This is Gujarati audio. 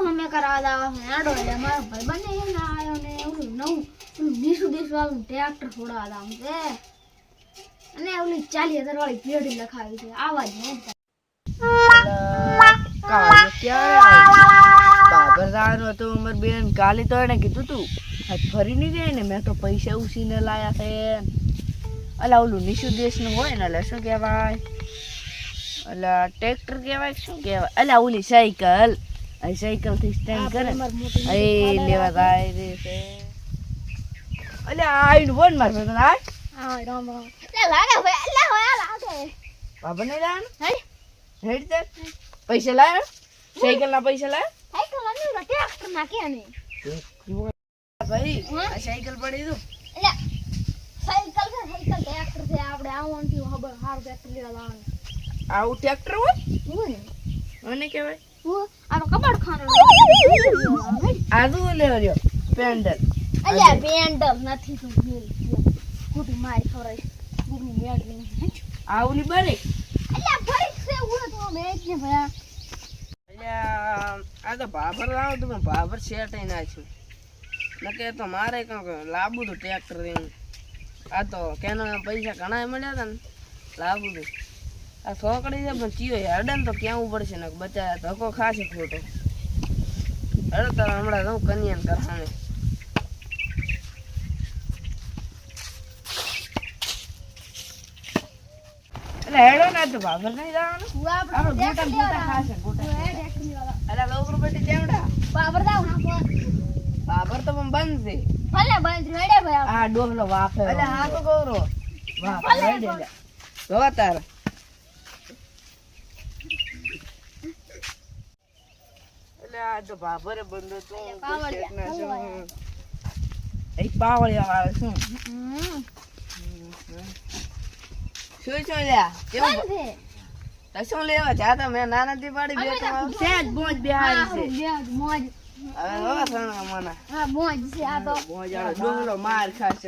અમે કરાવવા દાવા નાડો એટલે મારો ભાઈ બને ને આયો ને એવું નવું. ડીસુ ડીસ વાળું ટ્રેક્ટર છોડાવવા દામ છે. અને ઓલી ચાલી હજાર વાળી પેઢી લખાવી છે. આવા જ ને. આવી? બેન કાલે તો એને કીધું તું ફરી નહીં જાય ને, મેં તો પૈસા ઉસીને લાયા છે. અલા, ઓલું નિશુ દેશનું હોય ને એટલે શું કહેવાય? અલા, ટ્રેક્ટર કહેવાય શું કહેવાય? અલા, ઓલી સાયકલ. સાયકલથી સ્ટેન્ડ કરે. ને એ લેવા જાય રે છે. અલ્યા આઈને બોલ માર ભાઈ આ હા રામ રામ. લે લાગે ભાઈ અલ્લા હોય લાગે. બાબા ને? લાન હે? હેડ દે પૈસા લાય સાયકલ ના પૈસા લાય સાયકલ અને ટ્રેક્ટર ના કે ને ભાઈ? આ સાયકલ પડી દો એટલે સાયકલ છે સાયકલ ટ્રેક્ટર છે આપણે આવું થયું હબર હાર ટ્રેક્ટર લેવા લાવવાનું. આવું ટ્રેક્ટર હોય? હું ને. મને કહેવાય? હું આપણો કબાડ ખાનો આદુ લેવા રહ્યો પેન્ડલ અલ્યા પેન્ડલ નથી તું મેલ ખોટી મારી ખવરાઈ ગુગની મેળવી આવલી બરે અલ્યા ફરી છે હું તો મેચ ને ભયા અલ્યા આ તો બાબર લાવો તો ભાભર સેટ નાખ્યું. નકે તો મારે કંઈક લાબુ તો ટ્રેક્ટર એમ આ તો કેના પૈસા ઘણા મળ્યા હતા ને. લાબુ હતું આ છોકરી છે પણ ચિયો હેડે ને તો કેવું પડશે ને બચા ધક્કો ખાશે ખોટો. હેડો તારે હમણાં જઉં કન્યાને કરવાને એટલે હેડો ના તો ભાભર નહીં જવાનું. આપણે આપણે ગોટા ગોટા ખાશે ગોટા અલા લોકરો બેટી કેવડા બાબર દાવ ના બાબર તો પણ બંધ છે. ભલે બંધ રેડે ભાઈ આ ડોહલો વાફે અલે હા તો ગોરો. વાફે રેડે જોવા તાર એટલે આ તો બાબરે બંધો તો પાવડિયા. એક પાવળિયા. વાળો શું? શું છો લ્યા? કેવું છે તો શું લેવા? જાતા મેં નાનાથી પાડી બે તો જ બોજ બિહારી છે. મોજ. હવે હવે સણા મને. હા મોજ છે આ તો. મોજ ડોહલો માર ખાશે.